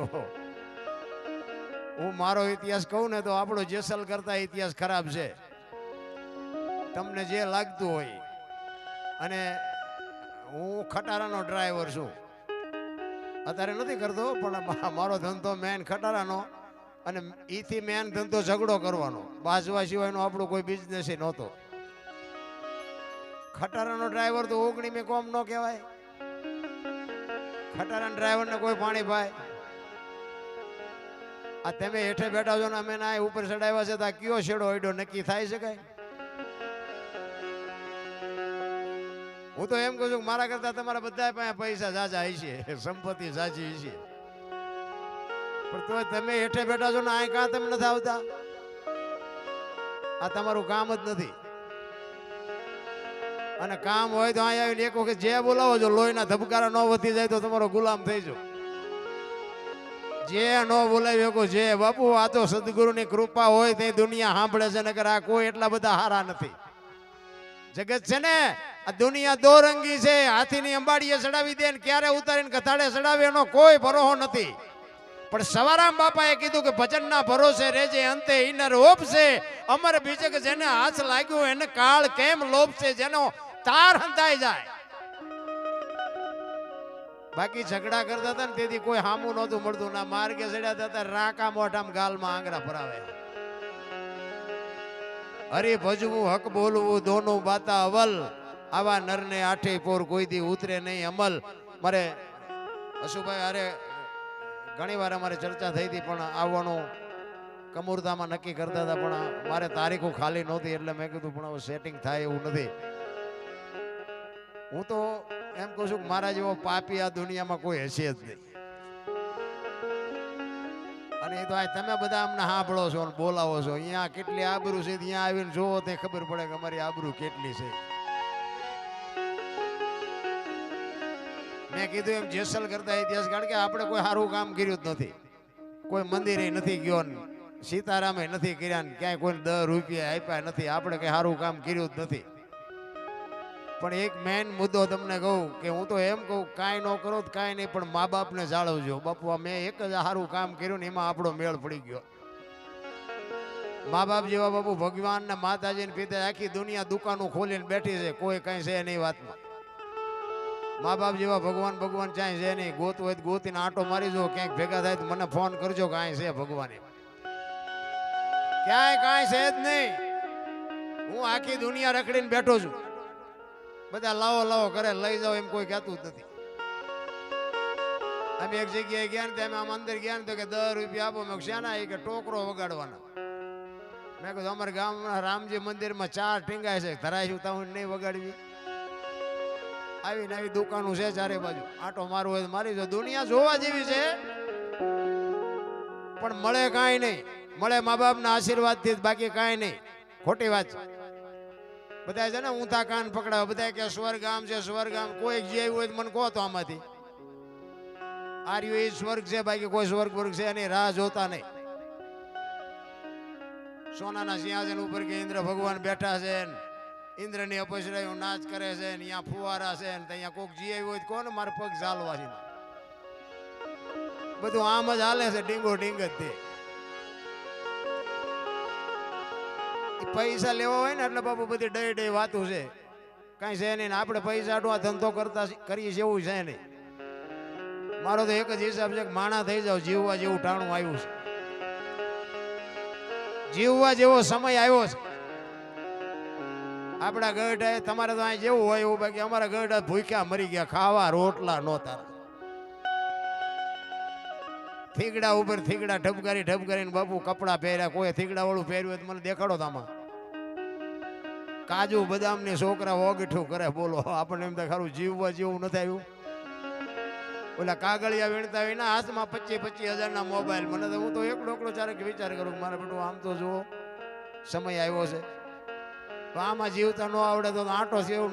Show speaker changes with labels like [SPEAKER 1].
[SPEAKER 1] જો હું મારો ઇતિહાસ કહું ને તો આપણો જેસલ કરતા ઇતિહાસ ખરાબ છે. તમને જે લાગતું હોય. અને હું ખટારાનો ડ્રાઈવર છું. અત્યારે નથી કરતો, પણ મારો ધંધો મેન ખટારાનો અને ઈથી મેન ધંધો ઝઘડો કરવાનો. બાજવા સિવાયનો આપણો કોઈ બિઝનેસ નહોતો. ખટારાનો ડ્રાઈવર તો ઓગણી મેં કોમ ન કહેવાય. ખટારાના ડ્રાઈવરને કોઈ પાણી પાય આ તમે હેઠે બેઠા છો ને અમે ના ઉપર ચડાવ્યા છે તો આ કયો શેડો હડ્યો નક્કી થાય છે કઈ? હું તો એમ કહું છું મારા કરતા તમારા બધા પાસે પૈસા જાજા છે સંપત્તિ જાજી છે પણ તો તમે હેઠે બેઠા છો ને આ કાં તમે નથી આવતા? આ તમારું કામ જ નથી. અને કામ હોય તો અહીંયા આવીને એક વખત જે બોલાવો છો લોહીના ધબકારા ન વધી જાય તો તમારો ગુલામ થઈ જાઓ. જે નો બોલાવી શકો જે બાપુ, આ તો સદગુરુની કૃપા હોય તે દુનિયા સાંભળે છે નગર આ કોઈ એટલા બધા હારા નથી. જગત છે ને, આ દુનિયા દોરંગી છે, હાથીની અંબાડીએ ચડાવી દે ને ક્યારે ઉતારીને કથાડે ચડાવે એનો કોઈ ભરોહો નથી. પણ સવારામ બાપાએ કીધું કે ભજનના ભરોસે રેજે અંતે ઇનર ઓપશે અમર બીજક જેને હાથ લાગ્યો એને કાળ કેમ લોપશે જેનો તાર હંતાઈ જાય. બાકી ઝઘડા કરતા હતા ને તેથી કોઈ હામું નહોતું મળતું. ના માર્ગે ચડ્યા હતા રાકા મોઢામાં ગાલમાં આંગળા ભરાવે. હરી ભજવું, હક બોલવું દોનું બાતા અવલ. આવા નરને આઠે પોર કોઈ દી ઉતરે નહીં અમલ. મારે અશુભાઈ, અરે ઘણી વાર અમારે ચર્ચા થઈ હતી, પણ આવવાનું કમૂરતામાં નક્કી કરતા હતા, પણ મારે તારીખો ખાલી નહોતી એટલે મેં કીધું, પણ હવે સેટિંગ થાય એવું નથી. હું તો એમ કહું છું મારા જેવો પાપી આ દુનિયામાં કોઈ હશે જ નહીં. અને એ તો આ તમે બધા અમને સાંભળો છો અને બોલાવો છો. અહીંયા કેટલી આબરૂ છે, ત્યાં આવીને જોવો તે ખબર પડે કે અમારી આબરૂ કેટલી છે. મેં કીધું એમ જેસલ કરતા ઇતિહાસ કારણ કે આપણે કોઈ સારું કામ કર્યું જ નથી. કોઈ મંદિરે નથી ગયો સીતારામે નથી કર્યા ને ક્યાંય કોઈ દસ રૂપિયા આપ્યા નથી. આપણે કઈ સારું કામ કર્યું જ નથી. પણ એક મેન મુદ્દો તમને કહું કે હું તો એમ કહું, કાંઈ ન કરો તો કાંઈ નહીં, પણ મા બાપને જાળવજો. બાપુ મેં એક જ સારું કામ કર્યું ને એમાં આપણો મેળ પડી ગયો. મા બાપ જેવા બાપુ ભગવાન ને માતાજી ને પિતા આખી દુનિયા દુકાનો ખોલીને બેઠી છે, કોઈ કઈ છે નહીં વાતમાં. મા બાપ જેવા ભગવાન ભગવાન ચાય છે નહીં. ગોત હોય તો ગોતીને આંટો મારી જો, ક્યાંક ભેગા થાય તો મને ફોન કરજો કાંઈ છે ભગવાન. ક્યાંય કાંઈ છે જ નહીં. હું આખી દુનિયા રખડીને બેઠો છું. બધા લાવો લાવો કરે લઈ જાઓ એમ કોઈ કહેતું જ નથી. અમે એક જગ્યાએ ગયા ને ત્યાં આમ અંદર ગયા ને તો કે દસ રૂપિયા આપો. મેં શાના? એ કે ટોકરો વગાડવાના. મેં કીધું, અમારા ગામના રામજી મંદિરમાં ચાર ટીંગાય છે. ધરાય છું તો નહીં વગાડવી. આવી નવી દુકાનો છે ચારે બાજુ. આટો મારવો હોય મારી જો. દુનિયા જોવા જેવી છે. પણ મળે કાંઈ નહીં. મળે મા બાપના આશીર્વાદથી બાકી કાંઈ નહીં. ખોટી વાત છે. બધા છે ને ઊંધા કાન પકડાવે. બધા કે સ્વર્ગ આમ છે સ્વર્ગ આમ કોઈ જે આવ્યું હોય મને કહો તો આમાંથી. આર્યું એ સ્વર્ગ છે, બાકી કોઈ સ્વર્ગ વર્ગ છે એની રાહ જોતા નહીં. સોનાના સિંહાસન ઉપર કે ઇન્દ્ર ભગવાન બેઠા છે ઇન્દ્રની અપસરાયું નાચ કરે છે ને. અહીંયા ફુવારા છે ને. ત્યાં કોક જી હોય કોણ મારે પગ ચાલવા છે. બધું આમ જ હાલે છે ડીંગો ડીંગ જ તે. પૈસા લેવા હોય ને એટલે બાપુ બધી ડય ડય વાતું છે. કાંઈ છે નહીં આપણે પૈસા આ ધંધો કરતા કરીએ એવું છે નહીં. મારો તો એક જ હિસાબ છે કે માણા થઈ જાવ જીવવા જેવું ટાણું આવ્યું છે. જીવવા જેવો સમય આવ્યો છે. આપણા ગઢા, તમારે તો અહીં જેવું હોય એવું બાકી અમારા ગઢા ભૂખ્યા મરી ગયા, ખાવા રોટલા નહોતા. થીગડા ઉપર થીગડા ઠપકારી ઠપકારીને બાપુ કપડા પહેર્યા, કોઈ થીગડા વાળું પહેર્યું હોય તો મને દેખાડો તામાં કાજુ બદામ ને છોકરા ઓગઠું કરે, બોલો, આપણને એમ તો ખરું જીવવા જેવું નથી આવ્યું. ઓલા કાગળિયા વીણતા હોય ના, હાથમાં પચીસ પચીસ હજાર ના મોબાઈલ. મને તો હું તો એકડો એકડો ચારે કે વિચાર કરું મારે બેટું, આમ તો જુઓ, સમય આવ્યો છે. તો આમાં જીવતા ન આવડે તો આંટો છે એવું